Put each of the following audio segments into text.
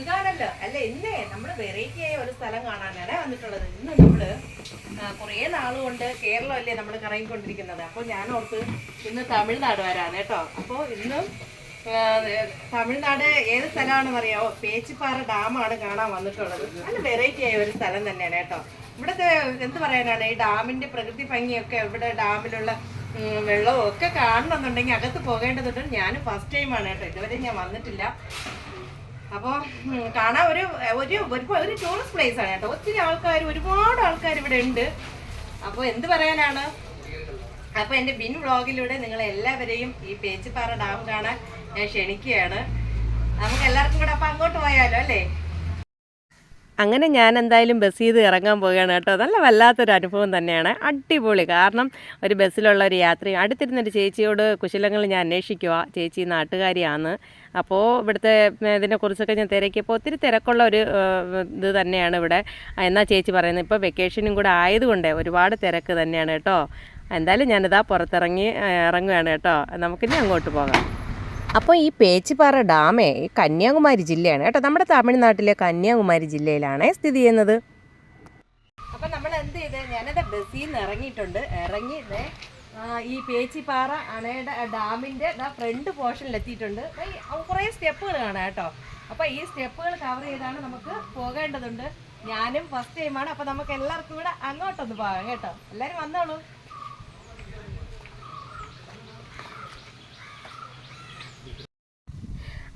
സുഖാണല്ലോ അല്ല ഇന്നേ നമ്മൾ വെറൈറ്റി ആയ ഒരു സ്ഥലം കാണാനാണ് വന്നിട്ടുള്ളത്. ഇന്ന് നമ്മൾ കുറേ നാളുകൊണ്ട് കേരളം അല്ലേ നമ്മൾ കറങ്ങിക്കൊണ്ടിരിക്കുന്നത്. അപ്പോൾ ഞാൻ ഓർത്ത് ഇന്ന് തമിഴ്നാട് വരാണ് കേട്ടോ. അപ്പോൾ ഇന്നും തമിഴ്നാട് ഏത് സ്ഥലമാണെന്ന് അറിയാമോ പേച്ചിപ്പാറ ഡാമാണ് കാണാൻ വന്നിട്ടുള്ളത്. നല്ല വെറൈറ്റി ആയ ഒരു സ്ഥലം തന്നെയാണ് കേട്ടോ. ഇവിടുത്തെ എന്ത് പറയാനാണ്? ഈ ഡാമിന്റെ പ്രകൃതി ഭംഗിയൊക്കെ ഇവിടെ ഡാമിലുള്ള വെള്ളവും ഒക്കെ കാണണമെന്നുണ്ടെങ്കിൽ അകത്ത് പോകേണ്ടതുണ്ട്. ഞാൻ ഫസ്റ്റ് ടൈമാണ് കേട്ടോ. ഇതുവരെ ഞാൻ വന്നിട്ടില്ല. അപ്പോൾ കാണാൻ ഒരു ഒരു ഒരു ടൂറിസ്റ്റ് പ്ലേസ് ആണ് കേട്ടോ. ഒത്തിരി ആൾക്കാർ ഒരുപാട് ആൾക്കാർ ഇവിടെ ഉണ്ട്. അപ്പോൾ എന്ത് പറയാനാണ്? അപ്പോൾ എന്റെ ബിൻ വ്ളോഗിലൂടെ നിങ്ങൾ എല്ലാവരെയും ഈ പേച്ചിപ്പാറ ഡാം കാണാൻ ഞാൻ ക്ഷണിക്കുകയാണ്. നമുക്ക് എല്ലാവർക്കും കൂടെ അപ്പം അങ്ങോട്ട് പോയാലോ അല്ലേ? അങ്ങനെ ഞാൻ എന്തായാലും ബസ് ചെയ്ത് ഇറങ്ങാൻ പോവുകയാണ് കേട്ടോ. നല്ല വല്ലാത്തൊരു അനുഭവം തന്നെയാണ്. അടിപൊളി. കാരണം ഒരു ബസ്സിലുള്ള ഒരു യാത്രയും അടുത്തിരുന്നൊരു ചേച്ചിയോട് കുശലങ്ങൾ ഞാൻ അന്വേഷിക്കുക ചേച്ചി നാട്ടുകാരിയാണ്. അപ്പോൾ ഇവിടുത്തെ ഇതിനെക്കുറിച്ചൊക്കെ ഞാൻ തിരക്കിയപ്പോൾ ഒത്തിരി തിരക്കുള്ള ഒരു ഇത് തന്നെയാണ് ഇവിടെ. എന്നാ ചേച്ചി പറയുന്നത് ഇപ്പോൾ വെക്കേഷനും കൂടെ ആയതുകൊണ്ട് ഒരുപാട് തിരക്ക് തന്നെയാണ് കേട്ടോ. എന്തായാലും ഞാനിതാ പുറത്തിറങ്ങി ഇറങ്ങുകയാണ് കേട്ടോ. നമുക്കിനി അങ്ങോട്ട് പോകാം. അപ്പോൾ ഈ പേച്ചിപ്പാറ ഡാമേ കന്യാകുമാരി ജില്ലയാണ്. കേട്ടോ നമ്മുടെ തമിഴ്നാട്ടിലെ കന്യാകുമാരി ജില്ലയിലാണ് സ്ഥിതി ചെയ്യുന്നത്. അപ്പം നമ്മൾ എന്ത് ചെയ്ത്? ഞാനത് ബസ്സിൽ നിന്ന് ഇറങ്ങിയിട്ടുണ്ട്. ഇറങ്ങി ഈ പേച്ചിപ്പാറ അണയുടെ ഡാമിന്റെ ഫ്രണ്ട് ദേ, കുറേ സ്റ്റെപ്പുകൾ കാണാം കേട്ടോ. അപ്പോൾ ഈ സ്റ്റെപ്പുകൾ കവർ ചെയ്താണ് നമുക്ക് പോകേണ്ടതുണ്ട്. ഞാനും ഫസ്റ്റ് ടൈമാണ് അപ്പോൾ നമുക്ക് എല്ലാവർക്കും ഇവിടെ അങ്ങോട്ടൊന്ന് പോകാം കേട്ടോ. എല്ലാവരും വന്നോളൂ.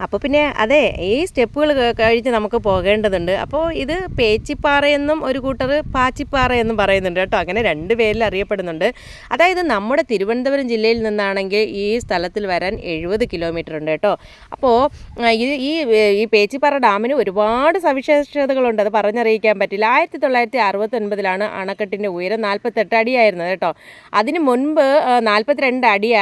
അപ്പോൾ പിന്നെ അതെ ഈ സ്റ്റെപ്പുകൾ കഴിഞ്ഞ് നമുക്ക് പോകേണ്ടതുണ്ട്. അപ്പോൾ ഇത് പേച്ചിപ്പാറയെന്നും ഒരു കൂട്ടർ പാച്ചിപ്പാറയെന്നും പറയുന്നുണ്ട് കേട്ടോ. അങ്ങനെ രണ്ട് പേരിൽ അറിയപ്പെടുന്നുണ്ട്. അതായത് നമ്മുടെ തിരുവനന്തപുരം ജില്ലയിൽ നിന്നാണെങ്കിൽ ഈ സ്ഥലത്തിൽ വരാൻ എഴുപത് കിലോമീറ്റർ ഉണ്ട് കേട്ടോ. അപ്പോൾ ഇത് ഈ ഈ പേച്ചിപ്പാറ ഡാമിന് ഒരുപാട് സവിശേഷതകളുണ്ട്. അത് പറഞ്ഞറിയിക്കാൻ പറ്റില്ല. ആയിരത്തി തൊള്ളായിരത്തി അറുപത്തൊൻപതിലാണ് അണക്കെട്ടിന്റെ ഉയരം നാൽപ്പത്തെട്ട് അടിയായിരുന്നത് കേട്ടോ. അതിന് മുൻപ് നാൽപ്പത്തിരണ്ട് അടി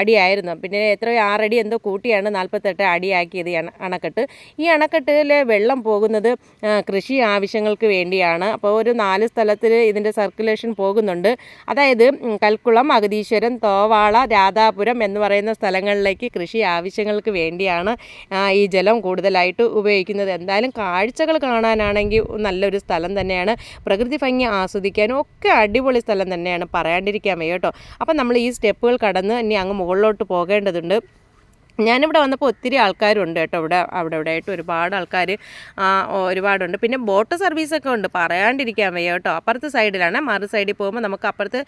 അടിയായിരുന്നു. പിന്നെ എത്രയോ ആറടി എന്തോ കൂട്ടിയാണ് നാൽപ്പത്തെട്ട് അടിയാക്കിയത് അണ അണക്കെട്ട്. ഈ അണക്കെട്ടിലെ വെള്ളം പോകുന്നത് കൃഷി ആവശ്യങ്ങൾക്ക് വേണ്ടിയാണ്. അപ്പോൾ ഒരു നാല് സ്ഥലത്തിൽ ഇതിന്റെ സർക്കുലേഷൻ പോകുന്നുണ്ട്. അതായത് കൽക്കുളം അഗതീശ്വരം തോവാള രാധാപുരം എന്ന് പറയുന്ന സ്ഥലങ്ങളിലേക്ക് കൃഷി ആവശ്യങ്ങൾക്ക് വേണ്ടിയാണ് ഈ ജലം കൂടുതലായിട്ട് ഉപയോഗിക്കുന്നത്. എന്തായാലും കാഴ്ചകൾ കാണാനാണെങ്കിൽ നല്ലൊരു സ്ഥലം തന്നെയാണ്. പ്രകൃതി ഭംഗി ആസ്വദിക്കാനും ഒക്കെ അടിപൊളി സ്ഥലം തന്നെയാണ് പറയാണ്ടിരിക്കാൻ വയ്യ കേട്ടോ. അപ്പം നമ്മൾ ഈ സ്റ്റെപ്പുകൾ കടന്ന് ഇനി അങ്ങ് മുകളിലോട്ട് പോകേണ്ടതുണ്ട്. ഞാനിവിടെ വന്നപ്പോൾ ഒത്തിരി ആൾക്കാരുണ്ട് കേട്ടോ ഇവിടെ അവിടെ ഇവിടെ ആയിട്ട് ഒരുപാട് ആൾക്കാർ ഒരുപാടുണ്ട്. പിന്നെ ബോട്ട് സർവീസൊക്കെ ഉണ്ട് പറയാണ്ടിരിക്കാൻ വയ്യ കേട്ടോ. അപ്പുറത്തെ സൈഡിലാണ് മറു സൈഡിൽ പോകുമ്പോൾ നമുക്ക് അപ്പുറത്ത്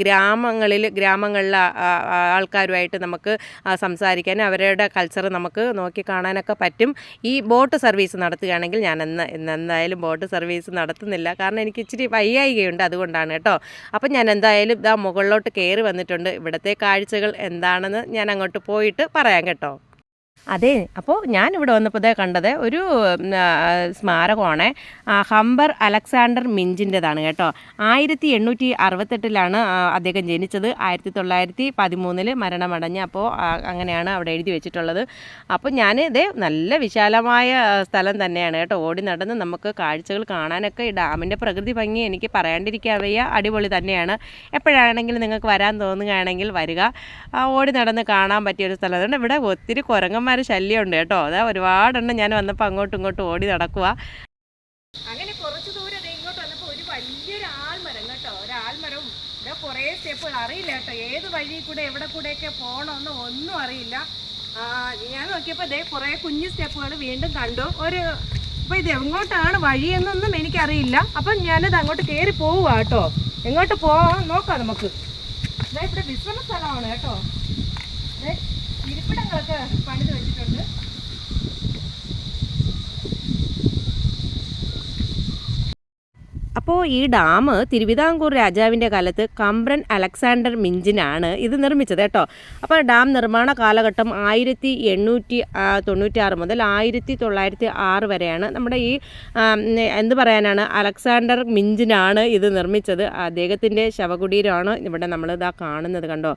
ഗ്രാമങ്ങളിൽ ഗ്രാമങ്ങളിലെ ആൾക്കാരുമായിട്ട് നമുക്ക് സംസാരിക്കാനും അവരുടെ കൾച്ചർ നമുക്ക് നോക്കി കാണാനൊക്കെ പറ്റും. ഈ ബോട്ട് സർവീസ് നടത്തുകയാണെങ്കിൽ ഞാൻ എന്ന് എന്തായാലും ബോട്ട് സർവീസ് നടത്തുന്നില്ല. കാരണം എനിക്ക് ഇച്ചിരി വയ്യായികയുണ്ട് അതുകൊണ്ടാണ് കേട്ടോ. അപ്പം ഞാൻ എന്തായാലും ഇതാ മുകളിലോട്ട് കയറി വന്നിട്ടുണ്ട്. ഇവിടുത്തെ കാഴ്ചകൾ എന്താണെന്ന് ഞാൻ അങ്ങോട്ട് പോയിട്ട് പറയാം കേട്ടോ. അതെ അപ്പോൾ ഞാൻ ഇവിടെ വന്നപ്പോൾ ദേ കണ്ടത് ഒരു സ്മാരകമാണ്. ഹംബർ അലക്സാണ്ടർ മിഞ്ചിന്റെതാണ് കേട്ടോ. ആയിരത്തി എണ്ണൂറ്റി അറുപത്തെട്ടിലാണ് അദ്ദേഹം ജനിച്ചത്. ആയിരത്തി തൊള്ളായിരത്തി പതിമൂന്നിൽ മരണമടഞ്ഞ് അപ്പോൾ അങ്ങനെയാണ് അവിടെ എഴുതി വെച്ചിട്ടുള്ളത്. അപ്പോൾ ഞാൻ ഇതേ നല്ല വിശാലമായ സ്ഥലം തന്നെയാണ് കേട്ടോ. ഓടി നടന്ന് നമുക്ക് കാഴ്ചകൾ കാണാനൊക്കെ ഈ ഡാമിന്റെ പ്രകൃതി ഭംഗി എനിക്ക് പറയാണ്ടിരിക്കാൻ വയ്യ അടിപൊളി തന്നെയാണ്. എപ്പോഴാണെങ്കിലും നിങ്ങൾക്ക് വരാൻ തോന്നുകയാണെങ്കിൽ വരിക. ഓടി നടന്ന് കാണാൻ പറ്റിയ ഒരു സ്ഥലം. അതുകൊണ്ട് ഇവിടെ ഒത്തിരി കുരങ്ങന്മാർ ശല്യമുണ്ട് കേട്ടോ. അതാ ഒരുപാടെണ്ണം ഞാൻ വന്നപ്പോൾ അങ്ങോട്ടും ഇങ്ങോട്ടും ഓടി നടക്കുക അങ്ങനെ കുറച്ച് ദൂരം ഇങ്ങോട്ട് വന്നപ്പോൾ ഒരു വലിയൊരു ആൽമരം കേട്ടോ. ഒരു ആൽമരവും ഇവിടെ കുറേ സ്റ്റെപ്പുകൾ. അറിയില്ല കേട്ടോ ഏത് വഴി കൂടെ എവിടെ കൂടെയൊക്കെ പോകണമെന്ന് ഒന്നും അറിയില്ല. ഞാൻ നോക്കിയപ്പോൾ ഇതേ കുറേ കുഞ്ഞു സ്റ്റെപ്പുകൾ വീണ്ടും കണ്ടു. ഒരു അപ്പോൾ ഇത് എങ്ങോട്ടാണ് വഴിയെന്നൊന്നും എനിക്കറിയില്ല. അപ്പം ഞാനത് അങ്ങോട്ട് കയറി പോവുക കേട്ടോ. എങ്ങോട്ട് പോവാം നോക്കാം നമുക്ക്. ഇതാ ഇവിടെ വിശ്രമ സ്ഥലമാണ് കേട്ടോ. പണിത് വെച്ചിട്ടുണ്ട്. അപ്പോൾ ഈ ഡാം തിരുവിതാംകൂർ രാജാവിന്റെ കാലത്ത് കംബ്രൻ അലക്സാണ്ടർ മിഞ്ചിനാണ് ഇത് നിർമ്മിച്ചത് കേട്ടോ. അപ്പോൾ ഡാം നിർമ്മാണ കാലഘട്ടം ആയിരത്തി എണ്ണൂറ്റി തൊണ്ണൂറ്റാറ് മുതൽ ആയിരത്തി തൊള്ളായിരത്തി ആറ് വരെയാണ്. നമ്മുടെ ഈ എന്ത് പറയാനാണ് അലക്സാണ്ടർ മിഞ്ചിനാണ് ഇത് നിർമ്മിച്ചത്. അദ്ദേഹത്തിന്റെ ശവകുടീരമാണ് ഇവിടെ നമ്മൾ ഇതാ കാണുന്നത് കണ്ടോ.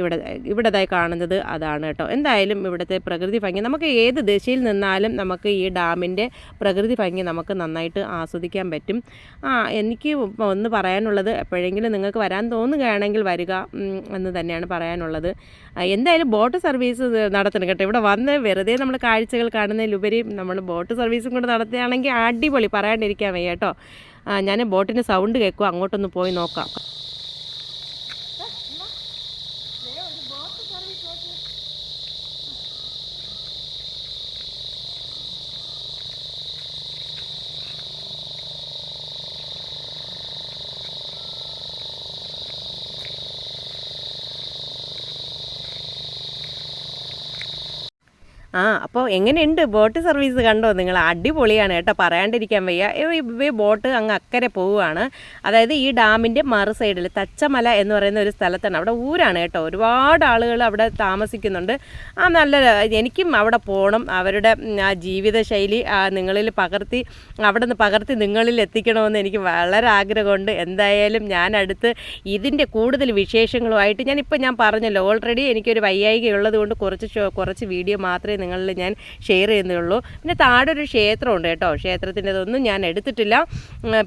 ഇവിടെ ഇവിടെതായി കാണുന്നത് അതാണ് കേട്ടോ. എന്തായാലും ഇവിടുത്തെ പ്രകൃതി ഭംഗി നമുക്ക് ഏത് ദിശയിൽ നിന്നാലും നമുക്ക് ഈ ഡാമിന്റെ പ്രകൃതി ഭംഗി നമുക്ക് നന്നായിട്ട് ആസ്വദിക്കാൻ പറ്റും. ആ എനിക്ക് ഒന്ന് പറയാനുള്ളത് എപ്പോഴെങ്കിലും നിങ്ങൾക്ക് വരാൻ തോന്നുകയാണെങ്കിൽ വരിക എന്ന് തന്നെയാണ് പറയാനുള്ളത്. എന്തായാലും ബോട്ട് സർവീസ് നടത്തണം കേട്ടോ. ഇവിടെ വന്ന് വെറുതെ നമ്മൾ കാഴ്ചകൾ കാണുന്നതിലുപരി നമ്മൾ ബോട്ട് സർവീസും കൂടെ നടത്തുകയാണെങ്കിൽ അടിപൊളി പറയാണ്ടിരിക്കാൻ വയ്യ കേട്ടോ. ഞാൻ ബോട്ടിന് സൗണ്ട് കേൾക്കും അങ്ങോട്ടൊന്ന് പോയി നോക്കാം. ആ അപ്പോൾ എങ്ങനെയുണ്ട്? ബോട്ട് സർവീസ് കണ്ടോ? നിങ്ങൾ അടിപൊളിയാണ് കേട്ടോ. പറയാണ്ടിരിക്കാൻ വയ്യ. ഈ- ബോട്ട് അങ്ങ് അക്കരെ പോവുകയാണ്. അതായത് ഈ ഡാമിന്റെ മറു സൈഡിൽ തച്ചമല എന്ന് പറയുന്ന ഒരു സ്ഥലത്താണ്. അവിടെ ഊരാണ് കേട്ടോ. ഒരുപാട് ആളുകൾ അവിടെ താമസിക്കുന്നുണ്ട്. ആ നല്ല എനിക്കും അവിടെ പോകണം അവരുടെ ആ ജീവിതശൈലി നിങ്ങളിൽ പകർത്തി അവിടെ നിന്ന് പകർത്തി നിങ്ങളിൽ എത്തിക്കണമെന്ന് എനിക്ക് വളരെ ആഗ്രഹമുണ്ട്. എന്തായാലും ഞാൻ അടുത്ത് ഇതിന്റെ കൂടുതൽ വിശേഷങ്ങളുമായിട്ട് ഞാനിപ്പോൾ ഞാൻ പറഞ്ഞല്ലോ. ഓൾറെഡി എനിക്കൊരു വയ്യായിക ഉള്ളത് കൊണ്ട് കുറച്ച് കുറച്ച് വീഡിയോ മാത്രമേ നിങ്ങളിൽ ഞാൻ ഷെയർ ചെയ്യുന്നുള്ളൂ പിന്നെ താഴെ ഒരു ക്ഷേത്രമുണ്ട് കേട്ടോ. ക്ഷേത്രത്തിന്റെതൊന്നും ഞാൻ എടുത്തിട്ടില്ല.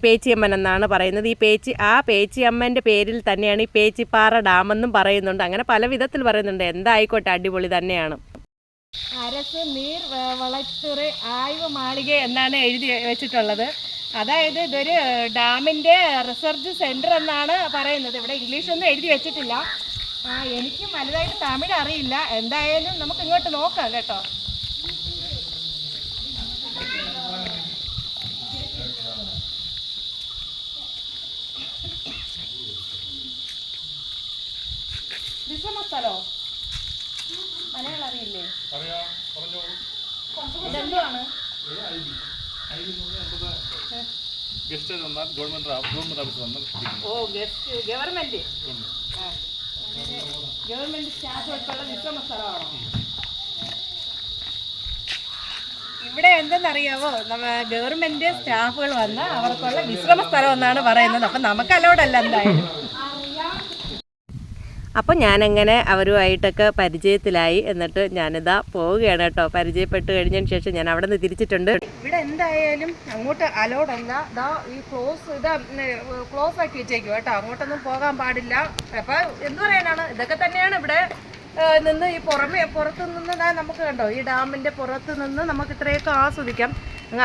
പേച്ചിയമ്മൻ എന്നാണ് പറയുന്നത്. ഈ പേച്ചി ആ പേച്ചിയമ്മന്റെ പേരിൽ തന്നെയാണ് ഈ പേച്ചിപ്പാറ ഡാമെന്നും പറയുന്നുണ്ട്. അങ്ങനെ പല വിധത്തിൽ പറയുന്നുണ്ട്. എന്തായിക്കോട്ടെ അടിപൊളി തന്നെയാണ്. അരസ് നീർ വളച്ചുറി ആയുവ മാളിക എന്നാണ് എഴുതി വെച്ചിട്ടുള്ളത്. അതായത് ഇതൊരു ഡാമിന്റെ റിസർച്ച് സെന്റർ എന്നാണ് പറയുന്നത്. ഇവിടെ ഇംഗ്ലീഷൊന്നും എഴുതി വെച്ചിട്ടില്ല. ആ എനിക്ക് വലുതായിട്ട് തമിഴ് അറിയില്ല. എന്തായാലും നമുക്ക് ഇങ്ങോട്ട് നോക്കാം കേട്ടോ. സ്ഥലോ? മലയാളം അറിയില്ലേ? ഇതെന്തുവാണ് ഗസ്റ്റ് ഗവൺമെന്റ് ഗവൺമെന്റ് ഓഫീസ് ഓ ഗസ്റ്റ് ഗവൺമെന്റ് ഗവൺമെന്റ് സ്റ്റാഫ് വിശ്രമ സ്ഥലമാണോ? ഇവിടെ എന്തെന്നറിയാവോ? നമ്മ ഗവൺമെന്റ് സ്റ്റാഫുകൾ വന്ന് അവർക്കുള്ള വിശ്രമ സ്ഥലം എന്നാണ് പറയുന്നത്. അപ്പം നമുക്ക് അലോഡല്ല എന്തായാലും. അപ്പം ഞാനങ്ങനെ അവരുമായിട്ടൊക്കെ പരിചയത്തിലായി എന്നിട്ട് ഞാനിതാ പോവുകയാണ് കേട്ടോ. പരിചയപ്പെട്ട് കഴിഞ്ഞതിന് ശേഷം ഞാൻ അവിടെ നിന്ന് തിരിച്ചിട്ടുണ്ട്. ഇവിടെ എന്തായാലും അങ്ങോട്ട് അലോഡല്ല ഇതാ ഈ ക്ലോസ് ഇതാ ക്ലോസ് ആക്കി വെച്ചേക്കും കേട്ടോ. അങ്ങോട്ടൊന്നും പോകാൻ പാടില്ല. അപ്പൊ എന്ത് പറയാനാണ്? ഇതൊക്കെ തന്നെയാണ് ഇവിടെ നിന്ന് ഈ പുറമെ പുറത്തു നിന്ന് നമുക്ക് കണ്ടോ? ഈ ഡാമിന്റെ പുറത്ത് നിന്ന് നമുക്ക് ഇത്രയൊക്കെ ആസ്വദിക്കാം.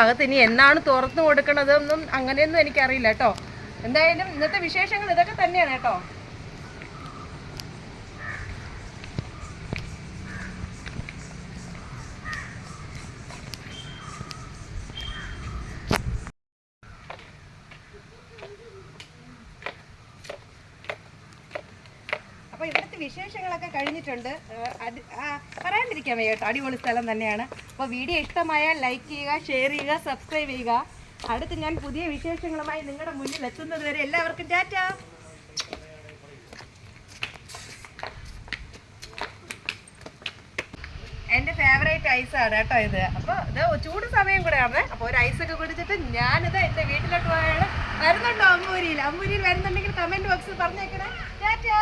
അകത്ത് ഇനി എന്നാണ് തുറന്നു കൊടുക്കണതൊന്നും അങ്ങനെയൊന്നും എനിക്കറിയില്ല കേട്ടോ. എന്തായാലും ഇന്നത്തെ വിശേഷങ്ങൾ ഇതൊക്കെ തന്നെയാണ് കേട്ടോ അപ്പോൾ ഇവിടുത്തെ വിശേഷങ്ങളൊക്കെ കഴിഞ്ഞിട്ടുണ്ട്. അത് പറയാണ്ടിരിക്കാൻ വയ്യ കേട്ടോ അടിപൊളി സ്ഥലം തന്നെയാണ്. അപ്പോൾ വീഡിയോ ഇഷ്ടമായാൽ ലൈക്ക് ചെയ്യുക ഷെയർ ചെയ്യുക സബ്സ്ക്രൈബ് ചെയ്യുക. അടുത്ത് ഞാൻ പുതിയ വിശേഷങ്ങളുമായി നിങ്ങളുടെ മുന്നിൽ എത്തുന്നത് വരെ എല്ലാവർക്കും ടാറ്റ. എന്റെ ഫേവറേറ്റ് ഐസാണ് കേട്ടോ ഇത്. അപ്പോൾ ഇത് ചൂട് സമയം കൂടെയാണ് അപ്പോൾ ഒരു ഐസൊക്കെ കുടിച്ചിട്ട് ഞാനിത് എന്റെ വീട്ടിലോട്ട് പോയാണ്. വരുന്നുണ്ടോ അമ്പൂരിയിൽ അമ്പൂരിയിൽ വരുന്നുണ്ടെങ്കിൽ കമന്റ് ബോക്സിൽ പറഞ്ഞേക്കണേ. ടാറ്റാ.